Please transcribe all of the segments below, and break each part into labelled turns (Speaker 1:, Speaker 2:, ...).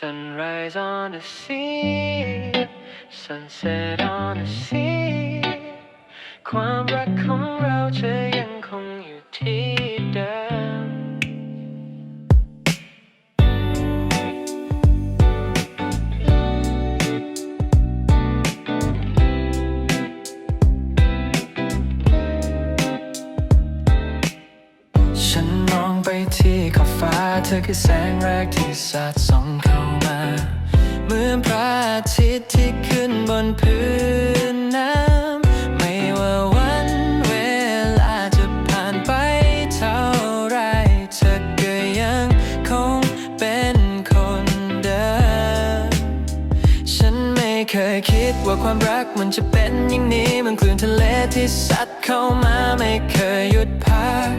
Speaker 1: Sunrise on the sea Sunset on the sea ความรักของเราจะยังคงอยู่ที่เดิม ฉันมองไปที่ขอบฟ้า เธอคือแสงแรกที่สาดส่องเข้ามา เหมือนพระอาทิตย์ที่ขึ้นบนพื้นน้ำไม่ว่าวันเวลาจะผ่านไปเท่าไรเธอก็ยังคงเป็นคนเดิมฉันไม่เคยคิดว่าความรักมันจะเป็นอย่างนี้มันคลื่นทะเลที่ซัดเข้ามาไม่เคยหยุดพัก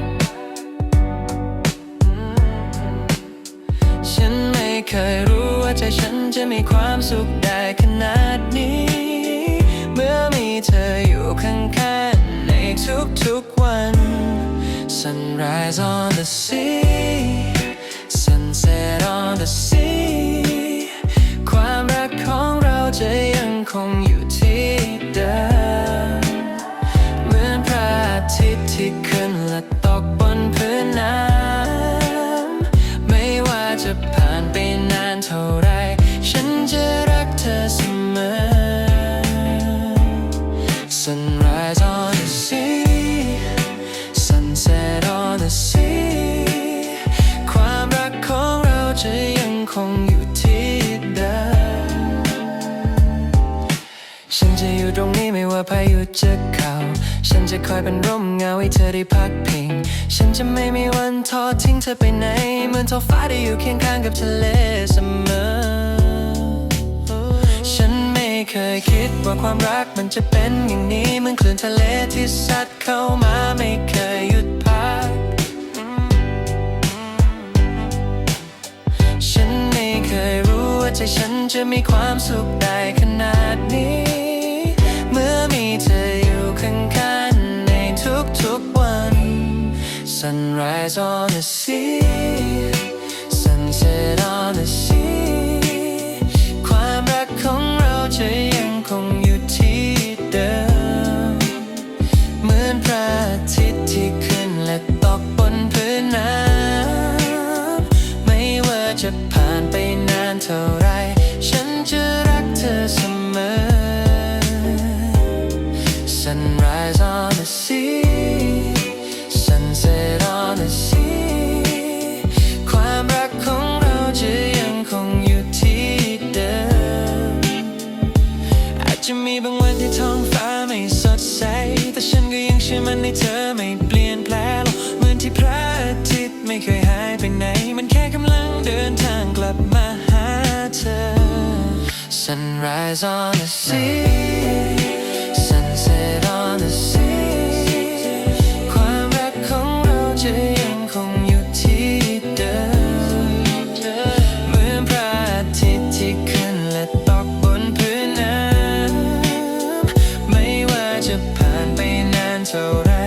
Speaker 1: จะมีความสุขได้ขนาดนี้ เมื่อมีเธออยู่ข้างๆในทุกๆวัน Sunrise on the sea Sunset on the sea ความรักของเราจะยังคงอยู่ที่เดิมเหมือนพระอาทิตย์ที่ขึ้นและตกบนพื้นน้ำไม่ว่าจะ Sunrise on the sea Sunset on the sea ความรักของเราจะยังคงอยู่ที่เดิมฉันจะอยู่ตรงนี้ไม่ว่าพายุจะเข้า ฉันจะคอยเป็นร่มเงาให้เธอได้พักพิง ฉันจะไม่มีวันทอดทิ้งเธอไปไหนเหมือนท้องฟ้าที่อยู่เคียงข้างกับทะเลเสมอ ว่าความรักมันจะเป็นอย่างนี้เหมือนคลื่นทะเลที่ซัดเข้ามาไม่เคยหยุดพัก ฉันไม่เคยรู้ว่าใจฉันจะมีความสุขได้ขนาดนี้ เมื่อมีเธออยู่ข้างๆในทุกๆวัน Sunrise on the sea Sunset on the sea ความรักของเราจะ บางวันที่ท้องฟ้าไม่สดใส แต่ฉันก็ยังเชื่อมันในเธอไม่เปลี่ยนแปลงหรอกเหมือนที่พระอาทิตย์ไม่เคยหายไปไหน มันแค่กำลังเดินทางกลับมาหาเธอ Sunrise on the sea told